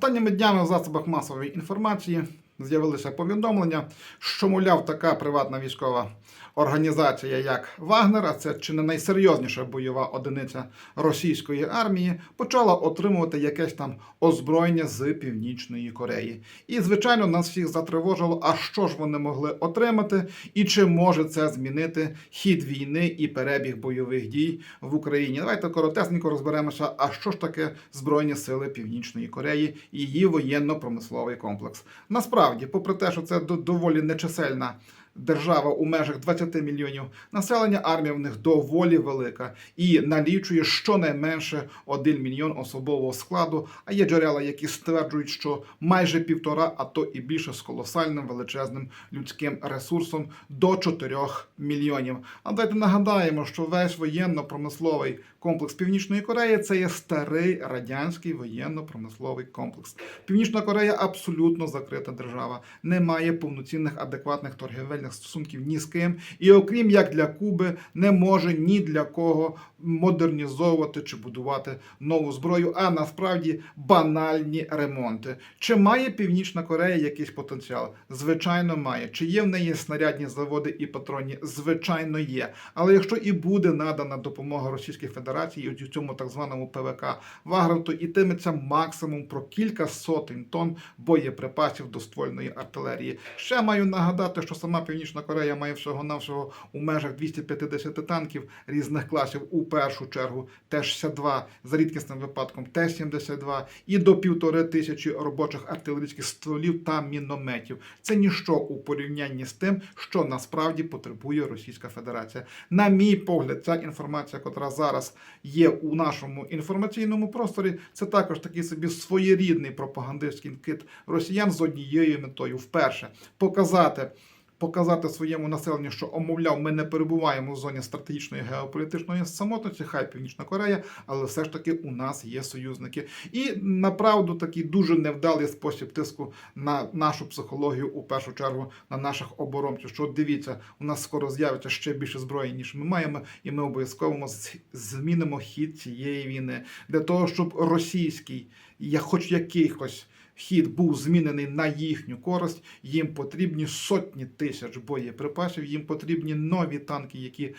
Останніми днями в засобах масової інформації з'явилися повідомлення, що, мовляв, така приватна військова організація, як Вагнер, а це чи не найсерйозніша бойова одиниця російської армії, почала отримувати якесь там озброєння з Північної Кореї. І, звичайно, нас всіх затривожило, а що ж вони могли отримати, і чи може це змінити хід війни і перебіг бойових дій в Україні. Давайте коротесенько розберемося, а що ж таке Збройні сили Північної Кореї і її воєнно-промисловий комплекс. Насправді, попри те, що це до- доволі нечисельна. Держава у межах 20 мільйонів населення, армія в них доволі велика і налічує щонайменше 1 мільйон особового складу. А є джерела, які стверджують, що майже півтора, а то і більше з колосальним величезним людським ресурсом до 4 мільйонів. А давайте нагадаємо, що весь воєнно-промисловий комплекс Північної Кореї це є старий радянський воєнно-промисловий комплекс. Північна Корея абсолютно закрита держава, не має повноцінних адекватних торгівельних стосунків ні з ким, і окрім як для Куби, не може ні для кого модернізовувати чи будувати нову зброю, а насправді банальні ремонти. Чи має Північна Корея якийсь потенціал? Звичайно, має. Чи є в неї снарядні заводи і патронні? Звичайно, є. Але якщо і буде надана допомога Російській Федерації у цьому так званому ПВК Вагнер, то ітиметься максимум про кілька сотень тонн боєприпасів до ствольної артилерії. Ще маю нагадати, що сама Північна Корея має всього-навсього у межах 250 танків різних класів. У першу чергу Т-62, за рідкісним випадком Т-72 і до півтори тисячі робочих артилерійських стволів та мінометів. Це ніщо у порівнянні з тим, що насправді потребує Російська Федерація. На мій погляд, ця інформація, котра зараз є у нашому інформаційному просторі, це також такий собі своєрідний пропагандистський кит росіян з однією метою: вперше показати. Показати своєму населенню, що омовляв, ми не перебуваємо в зоні стратегічної геополітичної самотності, хай Північна Корея, але все ж таки у нас є союзники. І направду такий дуже невдалий спосіб тиску на нашу психологію, у першу чергу на наших оборонців. Що дивіться, у нас скоро з'явиться ще більше зброї, ніж ми маємо, і ми обов'язково змінимо хід цієї війни для того, щоб російський, я хоч якихось хід був змінений на їхню користь. Їм потрібні сотні тисяч боєприпасів, їм потрібні нові танки, які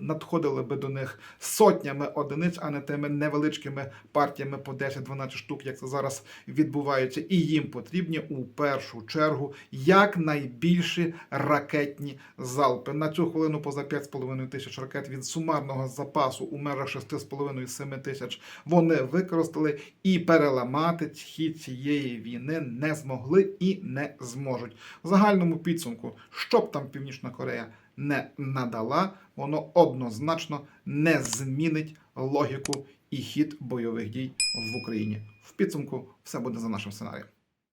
надходили би до них сотнями одиниць, а не тими невеличкими партіями по 10-12 штук, як це зараз відбувається. І їм потрібні у першу чергу якнайбільші ракетні залпи. На цю хвилину поза 5,5 тисяч ракет від сумарного запасу у межах 6,5-7 тисяч вони використали і переламати хід цієї війни не змогли і не зможуть. В загальному підсумку, що б там Північна Корея не надала, воно однозначно не змінить логіку і хід бойових дій в Україні. В підсумку все буде за нашим сценарієм.